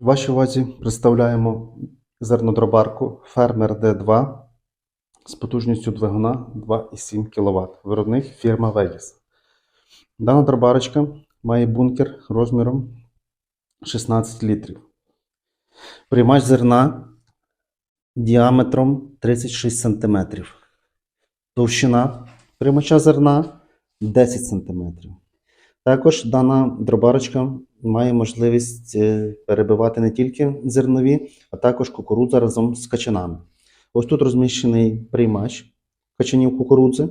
Вашій увазі представляємо зернодробарку Фермер D2 з потужністю двигуна 2,7 кВт. Виробник фірма Vegas. Дана дробарочка має бункер розміром 16 літрів. Приймач зерна діаметром 36 см. Товщина приймача зерна 10 см. Також дана дробарочка має можливість е, перебивати не тільки зернові, а також кукурудза разом з качанами. Ось тут розміщений приймач качанів кукурудзи.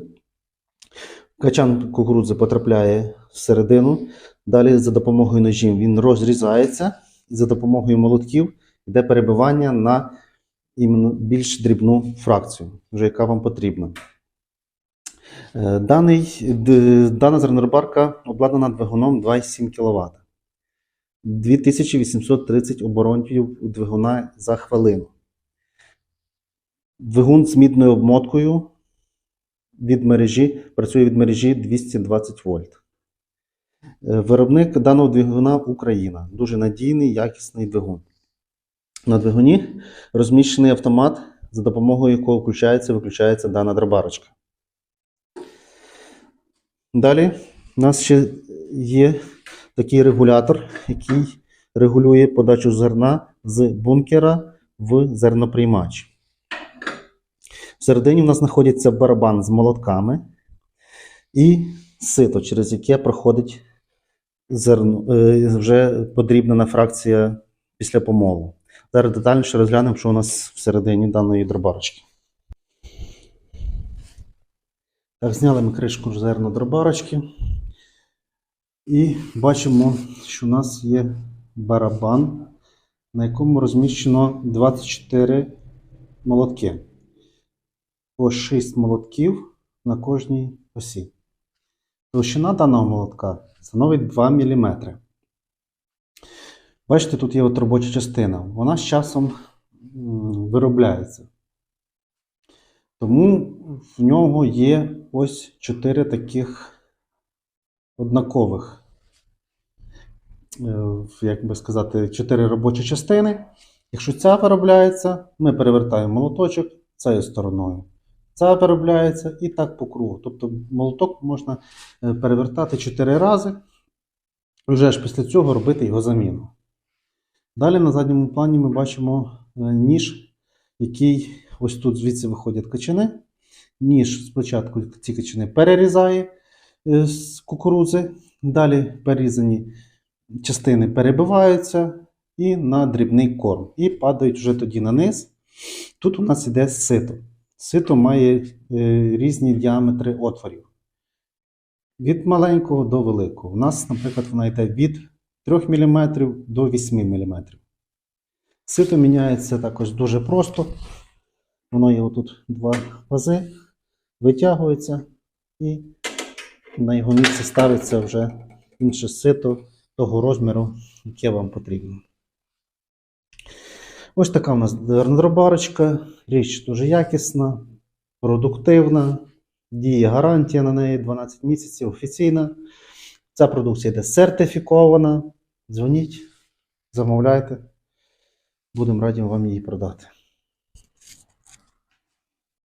Качан кукурудзи потрапляє всередину. Далі за допомогою ножів він розрізається, і за допомогою молотків йде перебивання на більш дрібну фракцію, вже яка вам потрібна. Е, Даний, дана зернорубарка обладнана двигуном 2,7 кВт. 2830 оборотів у двигуна за хвилину. Двигун з мідною обмоткою від мережі, працює від мережі 220 вольт. Е, Виробник даного двигуна Україна. Дуже надійний, якісний двигун. На двигуні розміщений автомат, за допомогою якого включається і виключається дана дробарочка. Далі у нас ще є такий регулятор, який регулює подачу зерна з бункера в зерноприймач. Всередині у нас знаходиться барабан з молотками і сито, через яке проходить зерно, е, вже подрібнена фракція після помолу. Зараз детальніше розглянемо, що у нас всередині даної дробарочки. Так, зняли ми кришку зернодробарочки. І бачимо, що у нас є барабан, на якому розміщено 24 молотки. По 6 молотків на кожній осі. Товщина даного молотка становить 2 мм. Бачите, тут є от робоча частина. Вона з часом виробляється. Тому в нього є ось 4 таких однакових, е, як би сказати, 4 робочі частини. Якщо ця виробляється, ми перевертаємо молоточок цією стороною. Ця виробляється і так по кругу. Тобто молоток можна е, перевертати 4 рази, і вже ж після цього робити його заміну. Далі на задньому плані ми бачимо е, ніж, який ось тут звідси виходять качани. Ніж спочатку ці качани перерізає е, з кукурудзи, далі перерізані частини перебиваються і на дрібний корм. І падають вже тоді на низ. Тут у нас іде сито. Сито має е, різні діаметри отворів. Від маленького до великого. У нас, наприклад, вона йде від 3 мм до 8 мм. Сито міняється також дуже просто. Воно є отут два пази, витягується і на його місце ставиться вже інше сито того розміру, яке вам потрібно. Ось така у нас дробарочка. Річ дуже якісна, продуктивна, діє гарантія на неї 12 місяців офіційна. Ця продукція йде сертифікована. Дзвоніть, замовляйте. Будемо раді вам її продати.